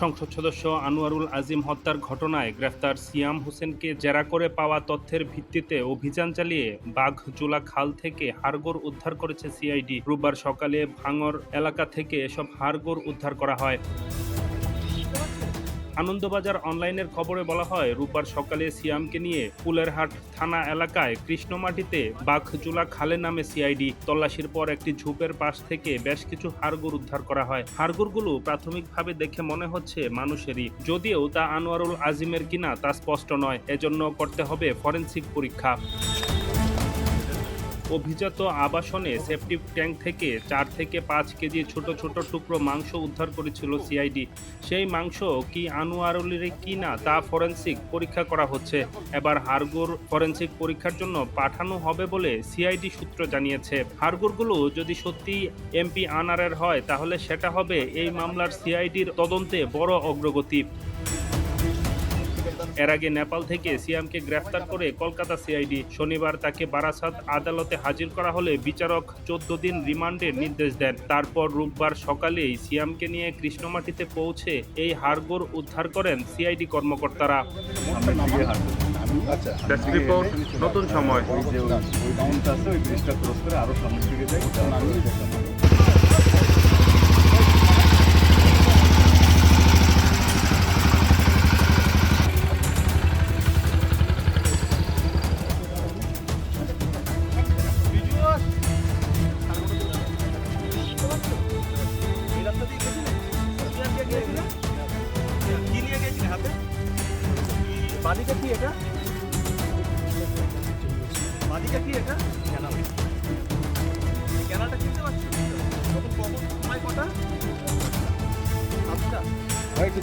সংসদ সদস্য আনোয়ারুল আজিম হত্যার ঘটনায় গ্রেফতার সিয়াম হোসেনকে জেরা করে পাওয়া তথ্যের ভিত্তিতে অভিযান চালিয়ে বাঘজোলা খাল থেকে হাড়গোড় উদ্ধার করেছে সিআইডি। রোববার সকালে ভাঙর এলাকা থেকে এসব হাড়গোড় উদ্ধার করা হয়। আনন্দবাজার অনলাইনের খবরে বলা হয়, রোববার সকালে সিয়ামকে নিয়ে ফুলেরহাট থানা এলাকায় কৃষ্ণমাটিতে বাঘজোলা খালে নামে সিআইডি। তল্লাশির পর একটি ঝোপের পাশ থেকে বেশ কিছু হাড়গোড় উদ্ধার করা হয়। হাড়গোড়গুলো প্রাথমিকভাবে দেখে মনে হচ্ছে মানুষেরই। যদিও তা আনোয়ারুল আজিমের কিনা তা স্পষ্ট নয়। এজন্য করতে হবে ফরেনসিক পরীক্ষা। অভিজাত আবাসনে সেপটিক ট্যাঙ্ক থেকে চার থেকে পাঁচ কেজি ছোট ছোট টুকরো মাংস উদ্ধার করেছিল সিআইডি। সেই মাংস কি আনোয়ারুলের কি না তা ফরেন্সিক পরীক্ষা করা হচ্ছে। এবার হাড়গোড় ফরেন্সিক পরীক্ষার জন্য পাঠানো হবে বলে সিআইডি সূত্র জানিয়েছে। হাড়গোড়গুলো যদি সত্যি এমপি আনারের হয়, তাহলে সেটা হবে এই মামলার সিআইডির তদন্তে বড় অগ্রগতি। এর আগে নেপাল থেকে সিয়ামকে গ্রেফতার করে কলকাতা সিআইডি। শনিবার তাকে বারাসাত আদালতে হাজির করা হলে বিচারক চোদ্দ দিন রিমান্ডের নির্দেশ দেন। তারপর রোববার সকালেই সিয়ামকে নিয়ে কৃষ্ণমাটিতে পৌঁছে এই হাড়গোড় উদ্ধার করেন সিআইডি কর্মকর্তারা। আচ্ছা রিপোর্ট নতুন সময়। ওই যে ওই ওই আছে ওই ব্রিজটা ক্রস করে আরও সামনের দিকে যাই বাদিকা কি এটা? বাদিকা কি এটা? এই ক্যানালটা চিনতে পারছ? তখন কখন সময় কটা? আচ্ছা। এখান